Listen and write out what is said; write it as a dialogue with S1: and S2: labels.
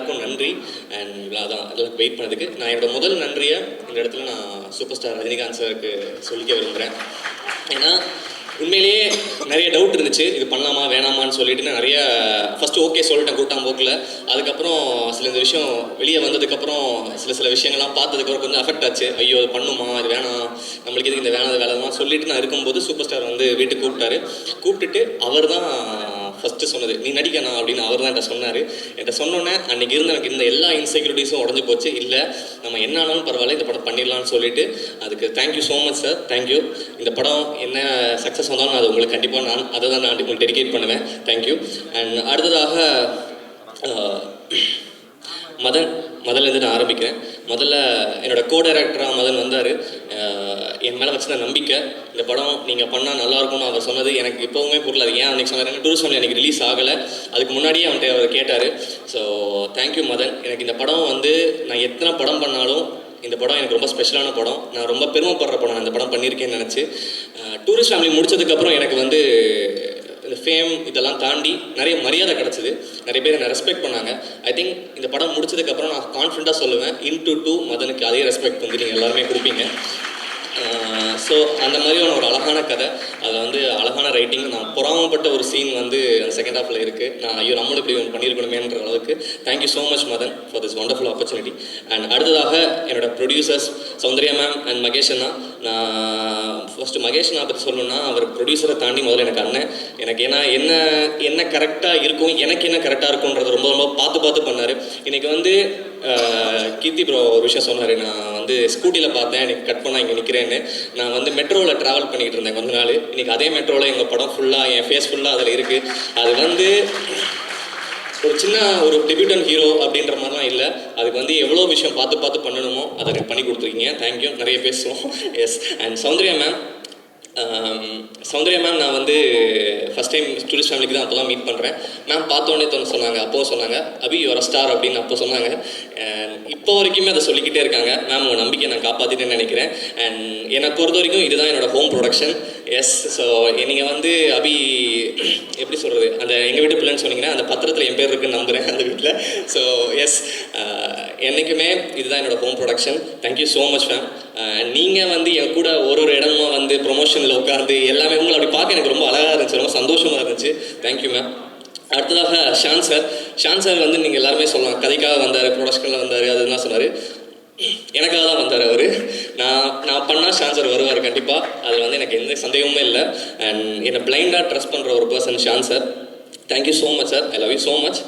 S1: எல்லாருக்கும் நன்றி. அண்ட் அதான் அதெல்லாம் வெயிட் பண்ணதுக்கு. நான் என்னோட முதல் நன்றியை இந்த இடத்துல நான் சூப்பர் ஸ்டார் ரஜினிகாந்த் சாருக்கு சொல்லிக்க விரும்புகிறேன் ஏன்னா உண்மையிலேயே நிறைய டவுட் இருந்துச்சு. இது பண்ணலாமா வேணாமான்னு சொல்லிட்டு நான் நிறைய ஃபர்ஸ்ட் ஓகே சொல்லிட்டேன் கூட்டாம் போக்கில். அதுக்கப்புறம் சில இந்த விஷயம் வெளியே வந்ததுக்கப்புறம் சில சில விஷயங்கள்லாம் பார்த்ததுக்கப்புறம் கொஞ்சம் அஃபெக்ட் ஆச்சு. ஐயோ அது பண்ணுமா இது வேணாம். நம்மளுக்கு இது இந்த வேலை வேலைதான் சொல்லிட்டு நான் இருக்கும்போது சூப்பர் ஸ்டார் வந்து வீட்டுக்கு கூப்பிட்டாரு. கூப்பிட்டுட்டு அவர் தான் ஃபஸ்ட்டு சொன்னது. நீ நடிக்கணும் அப்படின்னு அவர் தான் என்கிட்ட சொன்னார். என்கிட்ட சொன்னோன்னே அன்றைக்கி இருந்த எனக்கு இந்த எல்லா இன்செக்யூரிட்டிஸும் உடஞ்சி போச்சு. இல்லை நம்ம என்ன ஆனாலும் பரவாயில்ல இந்த படம் பண்ணிடலாம்னு சொல்லிட்டு அதுக்கு thank you so much sir thank you இந்த படம் என்ன சக்ஸஸ் வந்தாலும் அது உங்களுக்கு கண்டிப்பாக நான் அதை தான் நான் உங்களுக்கு டெடிகேட் பண்ணுவேன். தேங்க்யூ அண்ட் அடுத்ததாக மதன் முதல்லேருந்து நான் ஆரம்பிக்கிறேன். முதல்ல என்னோட கோ டைரக்டராக மதன் வந்தார். என் மேலே வச்சுருந்த நம்பிக்கை இந்த படம் நீங்கள் பண்ணால் நல்லா இருக்கும்னு அவர் சொன்னது எனக்கு இப்போவுமே புரியல. ஏன் அன்றைக்கி சொன்னார்? டூரிஸ்ட் ஃபேமிலி எனக்கு ரிலீஸ் ஆகலை. அதுக்கு முன்னாடியே அவன்கிட்ட அவர் கேட்டார். So thank you Madhan. எனக்கு இந்த படம் வந்து நான் எத்தனை படம் பண்ணாலும் இந்த படம் எனக்கு ரொம்ப ஸ்பெஷலான படம். நான் ரொம்ப பெருமைப்படுற படம் நான் இந்த படம் பண்ணியிருக்கேன்னு நினச்சி டூரிஸ்ட் ஃபேமிலி முடிச்சதுக்கப்புறம் எனக்கு வந்து ஃபேம் இதெல்லாம் தாண்டி நிறைய மரியாதை கிடச்சிது. நிறைய பேர் என்னை ரெஸ்பெக்ட் பண்ணாங்க. ஐ திங்க் இந்த படம் முடிச்சதுக்கப்புறம் நான் கான்ஃபிடண்ட்டாக சொல்லுவேன். இன்டு டூ மதனுக்கு அதே ரெஸ்பெக்ட் வந்து நீங்கள் எல்லாருமே கொடுப்பீங்க. ஸோ அந்த மாதிரியான ஒரு அழகான கதை. அதில் வந்து அழகான ரைட்டிங் நான் பொறாமப்பட்ட ஒரு சீன் வந்து அந்த செகண்ட் ஹாஃபில் இருக்குது நான் ஐயோ நம்மளும் இப்படி ஒன்று பண்ணியிருக்கணுமேன்ற அளவுக்கு. Thank you so much Madhan for this wonderful opportunity and அடுத்ததாக என்னோட producers Soundarya ma'am and Mahesh அண்ணா. நான் ஃபஸ்ட்டு மகேஷ் நான் பற்றி சொல்லணும்னா அவர் ப்ரொடியூசரை தாண்டி முதல்ல எனக்கு அண்ணன். எனக்கு ஏன்னா என்ன என்ன கரெக்டாக இருக்கும் எனக்கு என்ன கரெக்டாக இருக்கும்ன்றது ரொம்ப ரொம்ப பார்த்து பார்த்து பண்ணார். இன்றைக்கி வந்து கீர்த்தி ப்ரோ ஒரு விஷயம் சொன்னார். நான் வந்து ஸ்கூட்டியில் பார்த்தேன். எனக்கு கட் பண்ணால் இங்கே நிற்கிறேன்னு நான் வந்து மெட்ரோவில் ட்ராவல் பண்ணிக்கிட்டு இருந்தேன் கொஞ்ச நாள். இன்றைக்கி அதே மெட்ரோவில் எங்கள் படம் ஃபுல்லாக என் ஃபேஸ் ஃபுல்லாக அதில் இருக்குது அது வந்து ஒரு சின்ன ஒரு டெபியூட்டன் ஹீரோ அப்படின்ற மாதிரிலாம் இல்லை. அதுக்கு வந்து எவ்வளோ விஷயம் பார்த்து பார்த்து பண்ணணுமோ அதை பண்ணி கொடுத்துருக்கீங்க. தேங்க்யூ நிறைய பேசுவோம் yes and Soundarya ma'am um, Soundarya ma'am நான் வந்து ஃபஸ்ட் டைம் டூரிஸ்ட் ஃபேமிலிக்கு தான் அப்போ தான் மீட் பண்ணுறேன் மேம் பார்த்தோன்னே தோணு சொன்னாங்க. அப்போவும் சொன்னாங்க. அபி யுவர் ஸ்டார் அப்படின்னு அப்போ சொன்னாங்க. இப்போ வரைக்குமே அதை சொல்லிக்கிட்டே இருக்காங்க. மேம் உங்கள் நம்பிக்கை நான் காப்பாற்றிட்டேன்னு நினைக்கிறேன். அண்ட் என்னை பொறுத்த வரைக்கும் இதுதான் என்னோட ஹோம் ப்ரொடக்ஷன் எஸ் ஸோ நீங்கள் வந்து அபி எப்படி சொல்கிறது அந்த எங்கள் வீட்டு பிள்ளைன்னு சொன்னீங்கன்னா அந்த பத்திரத்தில் என் பேர் இருக்குன்னு நம்புகிறேன் அந்த வீட்டில் ஸோ எஸ் uh, என்றைக்குமே இதுதான் என்னோட home production thank you so much ma'am நீங்கள் வந்து என் கூட ஒரு ஒரு இடமா வந்து ப்ரொமோஷனில் உட்காந்து எல்லாமே உங்களை அப்படி பார்க்க எனக்கு ரொம்ப அழகாக இருந்துச்சு ரொம்ப சந்தோஷமாக இருந்துச்சு. தேங்க்யூ மேம் அடுத்ததாக ஷான் சார். ஷான் சார் வந்து நீங்கள் எல்லாருமே சொல்லலாம். கதைக்காக வந்தார் ப்ரொடக்ஷனில் வந்தார் அதெல்லாம் சொன்னார்? எனக்காக தான் வந்தார் அவர். நான் நான் பண்ணால் ஷான் வருவார் கண்டிப்பாக அதில் வந்து எனக்கு எந்த சந்தேகமுமே இல்லை. அண்ட் என்னை பிளைண்டாக ட்ரஸ்ட் பண்ணுற ஒரு person Shaan sir thank you so much sir I love you so much